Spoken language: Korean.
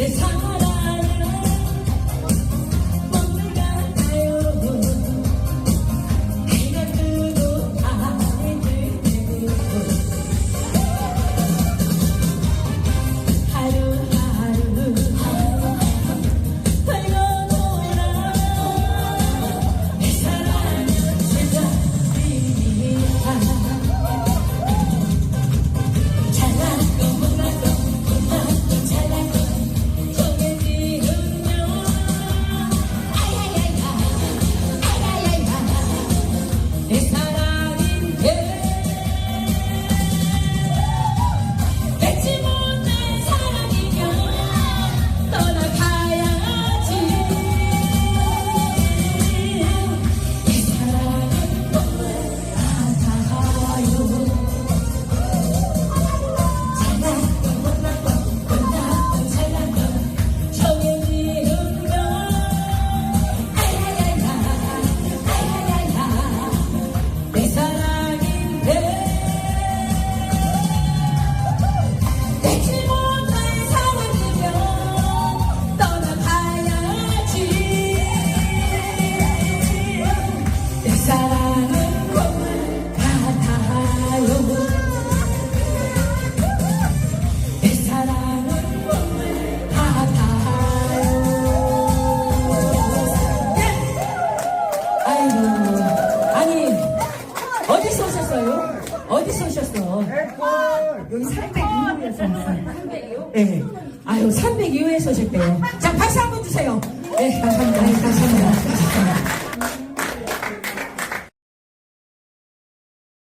세상 Esta 여기 302호에서 왔어요. 네. 아유, 302호에서 오셨대요. 자, 박수 한 번 주세요. 네, 감사합니다. 네, 감사합니다.